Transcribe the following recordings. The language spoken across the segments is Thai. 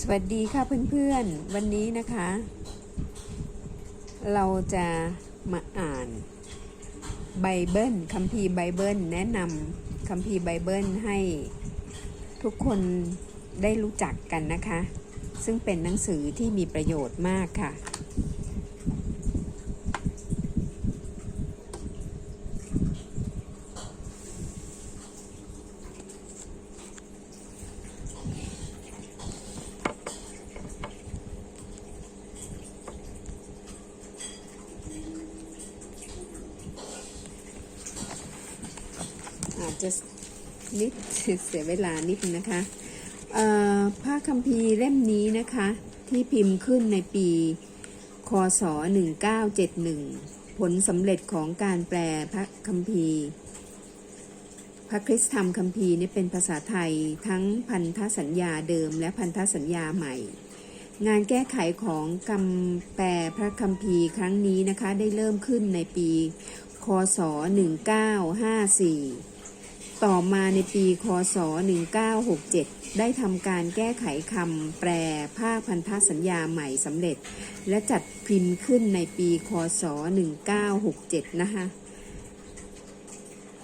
สวัสดีค่ะเพื่อนๆ วันนี้นะคะ เราจะมาอ่านไบเบิลคัมภีร์ไบเบิลแนะนำคัมภีร์ไบเบิลให้ทุกคนได้รู้จักกันนะคะ ซึ่งเป็นหนังสือที่มีประโยชน์มากค่ะ อาจจะนิดเสียเวลานิดนะคะเอ่อพระคัมภีร์เล่มนี้นะคะ ที่พิมพ์ขึ้นในปี คศ 1971 ผลสำเร็จของการแปลพระคัมภีร์พระคริสตธรรมคัมภีร์นี่เป็นภาษาไทยทั้งพันธสัญญาเดิมและพันธสัญญาใหม่ งานแก้ไขของคำแปลพระคัมภีร์ครั้งนี้นะคะ ได้เริ่มขึ้นในปี คศ 1954 ต่อมาในปีคศ 1967 ได้ทำการแก้ไขคำแปลภาคพันธสัญญาใหม่สำเร็จ และจัดพิมพ์ขึ้นในปีคศ 1967 นะคะ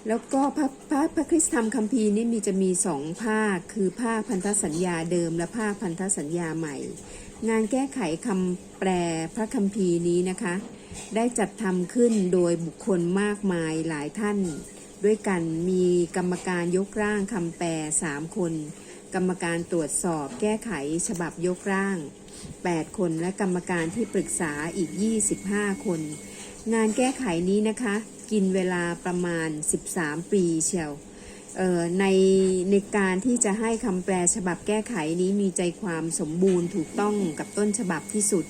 แล้วก็พระพระพระคริสตธรรมคัมภีร์นี่มีจะมีสองภาค คือภาคพันธสัญญาเดิมและภาคพันธสัญญาใหม่ งานแก้ไขคำแปลพระคัมภีร์นี้นะคะ ได้จัดทำขึ้นโดยบุคคลมากมายหลายท่าน ด้วยกันมีกรรมการยกร่างคำแปลสามคน กรรมการตรวจสอบแก้ไขฉบับยกร่าง 8 คนและกรรมการที่ปรึกษาอีก 25 คน งานแก้ไขนี้นะคะ กินเวลาประมาณ 13 ปีเชียวเอ่อในในการที่จะให้คำแปลฉบับแก้ไขนี้มีใจความสมบูรณ์ถูกต้องกับต้นฉบับที่สุด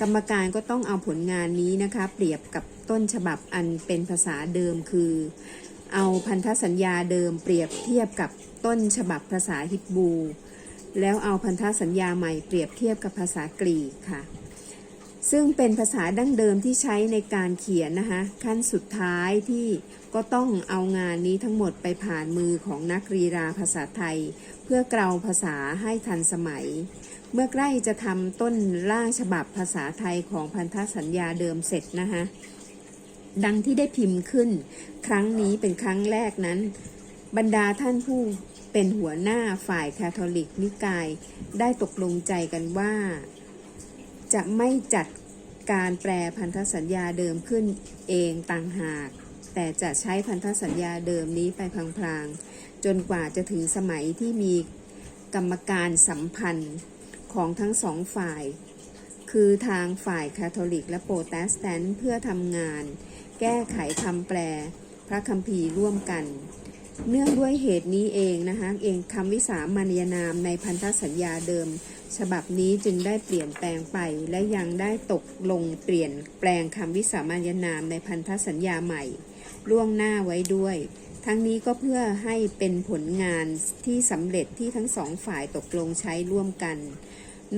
กรรมการก็ต้องเอาผลงานนี้นะคะ เปรียบกับต้นฉบับอันเป็นภาษาเดิมคือ เอาพันธสัญญาเดิมเปรียบเทียบกับต้นฉบับภาษาฮิบรูแล้วเอาพันธสัญญาใหม่เปรียบเทียบกับภาษากรีกค่ะ ซึ่งเป็นภาษาดั้งเดิมที่ใช้ในการเขียนนะคะ ขั้นสุดท้ายที่ก็ต้องเอางานนี้ทั้งหมดไปผ่านมือของนักรีราภาษาไทย เพื่อเกลาภาษาให้ทันสมัย เมื่อใกล้จะทำต้นร่างฉบับภาษาไทยของพันธสัญญาเดิมเสร็จนะคะ ดังที่ได้พิมพ์ขึ้น ครั้งนี้เป็นครั้งแรกนั้น บรรดาท่านผู้เป็นหัวหน้าฝ่ายคาทอลิกนิกาย ได้ตกลงใจกันว่า จะไม่จัดการแปลพันธสัญญาเดิมขึ้นเองต่างหาก แต่จะใช้พันธสัญญาเดิมนี้ไปพลางๆ จนกว่าจะถึงสมัยที่มีกรรมการสัมพันธ์ของทั้งสองฝ่าย คือทางฝ่ายคาทอลิกและโปรเตสแตนต์เพื่อทำงาน แก้ไขคำแปล พระคัมภีร์ร่วมกัน เนื่องด้วยเหตุนี้เองนะคะเองคำวิสามัญนามในพันธสัญญาเดิม ฉบับนี้จึงได้เปลี่ยนแปลงไป และยังได้ตกลงเปลี่ยนแปลงคำวิสามัญนามในพันธสัญญาใหม่ ล่วงหน้าไว้ด้วย ทั้งนี้ก็เพื่อให้เป็นผลงานที่สำเร็จที่ทั้งสองฝ่ายตกลงใช้ร่วมกัน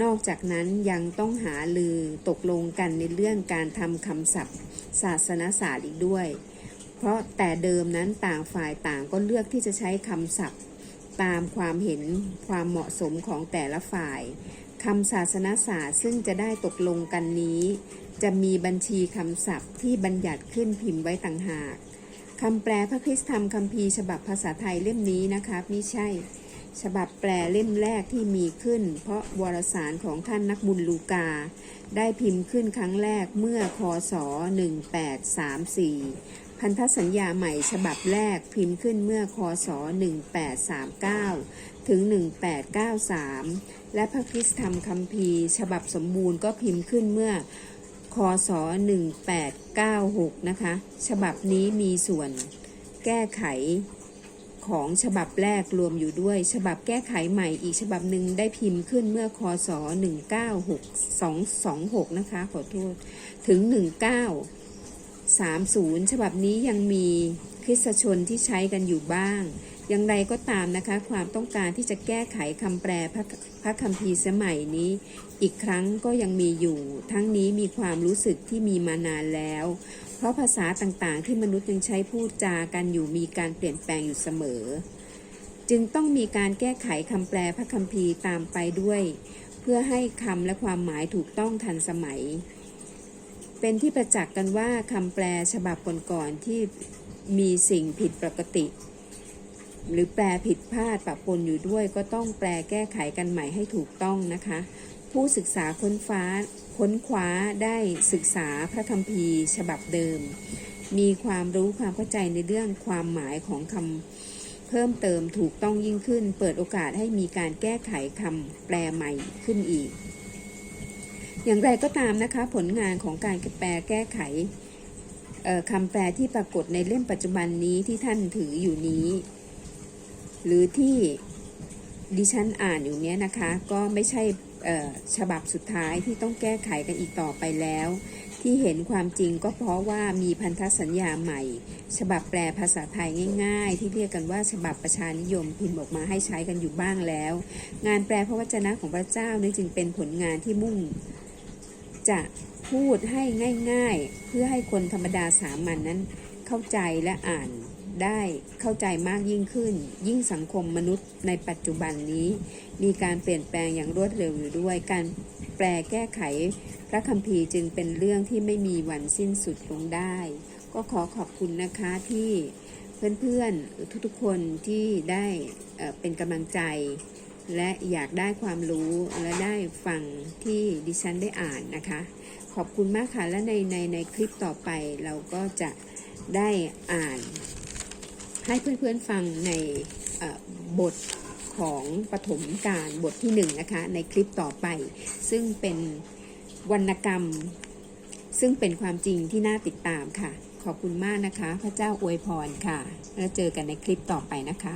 นอกจากนั้นยังต้องหาลือตกลงกันในเรื่องการทำคำศัพท์ ศาสนศาสตร์อีกด้วย เพราะแต่เดิมนั้นต่างฝ่ายต่างก็เลือกที่จะใช้คำศัพท์ ตามความเห็นความเหมาะสมของแต่ละฝ่ายคำศาสนศาสตร์ซึ่งจะได้ตกลงกันนี้ จะมีบัญชีคำศัพท์ที่บัญญัติขึ้นพิมพ์ไว้ต่างหากคำแปลพระคริสธรรมคัมภีร์ฉบับภาษาไทยเล่มนี้นะคะไม่ใช่ ฉบับแปลเล่มแรกที่มีขึ้น เพราะวารสารของท่านนักบุญลูกา ได้พิมพ์ขึ้นครั้งแรกเมื่อคศ 1834 พันธสัญญาใหม่ฉบับแรกพิมพ์ขึ้นเมื่อคศ 1839 ถึง 1893 และพระคริสธรรมคัมภีร์ ฉบับสมบูรณ์ก็พิมพ์ขึ้นเมื่อคศ 1896 นะคะ ฉบับนี้มีส่วนแก้ไข ของฉบับแรกรวมอยู่ด้วย ฉบับแก้ไขใหม่อีกฉบับหนึ่งได้พิมพ์ขึ้นเมื่อคศ196226นะคะ ขอโทษ ถึง 1930 ฉบับนี้ยังมีคริสชนที่ใช้กันอยู่บ้าง อย่างไรก็ตามนะคะ ความต้องการที่จะแก้ไขคำแปลพระพระคัมภีร์สมัยนี้ อีกครั้งก็ยังมีอยู่ ทั้งนี้มีความรู้สึกที่มีมานานแล้ว เพราะภาษาต่างๆ ที่มนุษย์ยังใช้พูดจากันอยู่มีการเปลี่ยนแปลงอยู่เสมอ จึงต้องมีการแก้ไขคำแปลพระคัมภีร์ตามไปด้วย เพเพื่อให้คำและความหมายถูกต้องทันสมัย เป็นที่ประจักษ์กันว่าคำแปลฉบับก่อนๆที่มีสิ่งผิดปกติ หรือแปลผิดพลาดปะปนอยู่ด้วยก็ต้องแปลแก้ไขกันใหม่ให้ถูกต้องนะคะ ผู้ศึกษาค้นฟ้าค้นคว้าได้ศึกษาพระคัมภีร์ฉบับเดิม มีความรู้ความเข้าใจในเรื่องความหมายของคำเพิ่มเติมถูกต้องยิ่งขึ้น เปิดโอกาสให้มีการแก้ไขคำแปลใหม่ขึ้นอีก อย่างไรก็ตามนะคะ ผลงานของการแปลแก้ไขคำแปลที่ปรากฏในเล่มปัจจุบันนี้ที่ท่านถืออยู่นี้ หรือที่ดิฉันอ่านอยู่เนี้ยนะคะ ก็ไม่ใช่ฉบับสุดท้ายที่ต้องแก้ไขกันอีกต่อไปแล้ว ที่เห็นความจริงก็เพราะว่ามีพันธสัญญาใหม่ ฉบับแปลภาษาไทยง่าย ๆ ที่เรียกกันว่าฉบับประชานิยมพิมพ์ออกมาให้ใช้กันอยู่บ้างแล้ว งานแปลพระวจนะของพระเจ้านี่จึงเป็นผลงานที่มุ่ง จะพูดให้ง่าย ๆ เพื่อให้คนธรรมดาสามัญนนั้นเข้าใจและอ่าน ได้เข้าใจมากยิ่งขึ้น ยิ่งสังคมมนุษย์ในปัจจุบันนี้ มีการเปลี่ยนแปลงอย่างรวดเร็วอยู่ด้วย การแปลแก้ไข พระคัมภีร์จึงเป็นเรื่องที่ไม่มีวันสิ้นสุดลงได้ ก็ขอขอบคุณนะคะที่เพื่อนๆทุกๆคนที่ได้เป็นกำลังใจ และอยากได้ความรู้และได้ฟังที่ดิฉันได้อ่านนะคะ ขอบคุณมากค่ะและในในในคลิปต่อไปเราก็จะได้อ่าน ให้เพื่อนๆฟังในบทของปฐมกาลบทที่หนึ่งนะคะในคลิปต่อไป ซึ่งเป็นวรรณกรรม ซึ่งเป็นความจริงที่น่าติดตามค่ะ ขอบคุณมากนะคะ พระเจ้าอวยพรค่ะ แล้วเจอกันในคลิปต่อไปนะคะ